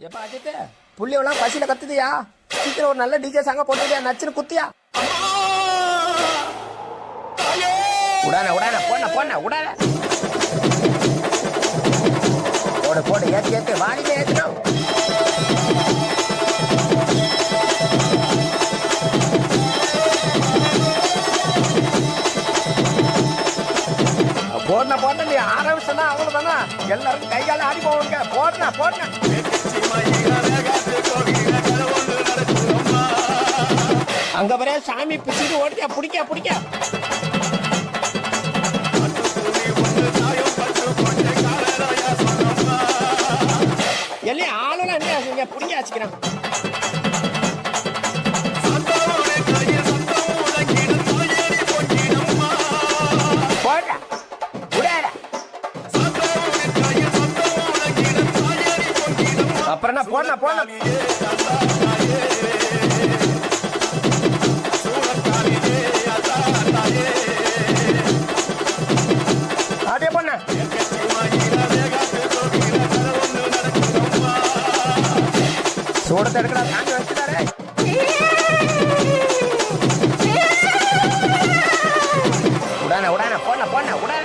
எல்லாம் பசியில கத்துதியா? சீக்கிரம் ஒரு நல்ல டிஜே சாங்க போட்டுதியா நச்சுன்னு குத்தியா? உடான உடான போன போன உடான போடு போடு ஏத்து ஏத்து வாடிக்கை ஏத்தணும் போடன போட்ட நீ ஆரம்பிச்சனா அவ்வளவுதானா? எல்லாரும் கை கால ஆடி போவாங்க. போடன போடன அங்க வரைய சாமி பிடிச்சிட்டு ஓடிக்க பிடிக்க பிடிக்க எல்லாம் ஆளுநர் என்ன பிடிக்க வச்சுக்கிறான் சூடத்தை எடுக்கடா தாண்டி வச்சுட்டாரே உடான உடான போன போன உடான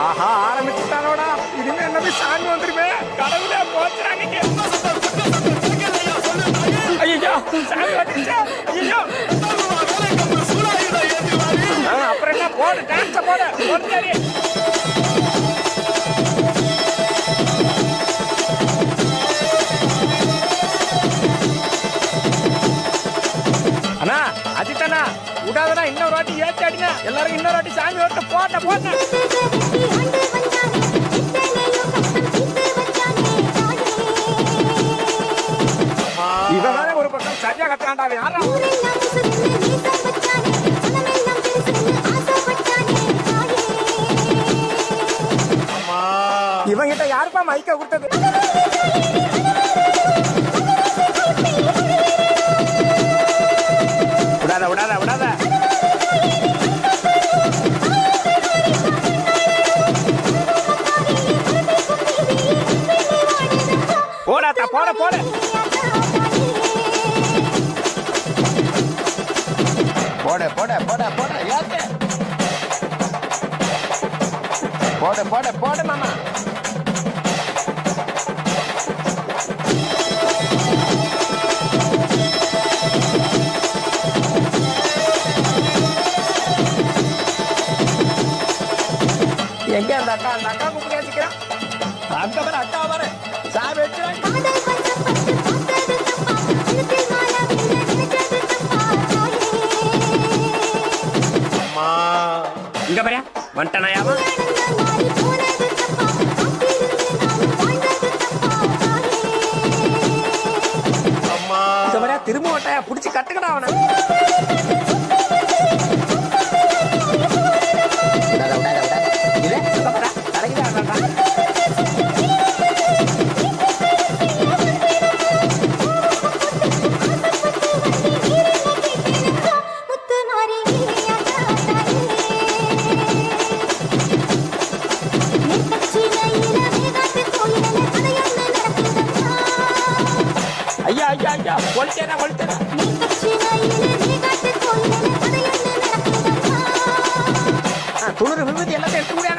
ஆஹா ஆரம்பிச்சுட்டானோடா. இனிமே என்னது சாமி வந்து ஐயோ சாமி வந்துச்சா ஐயோ அப்புறம் என்ன? போடு டான்ஸ போடு. போடு அண்ணா அஜித்தண்ணா விடாதண்ணா இன்னொரு வாட்டி ஏத்தி அடிங்க. எல்லாரும் இன்னொரு வாட்டி சாமி ஓட்ட போட்ட போட்ட கத்துறான்டா யாரா இவன் கிட்ட யாருப்பா மைக்க கொடுத்தது? விடாத விடாத விடாத. போடாத்தா போட போட போட. போட போட போட மாமா. எங்க அந்த அக்கா? அந்த அக்கா கூப்பிட்டு வச்சுக்கிறான் அக்கா வர அக்கா வர சாமி வச்சுறாங்க இங்க பாரு. வந்துட்டானாயாவா ஐயா ஐயா ஐயா கொளுத்தேனா கொளுத்தேனா துளிர்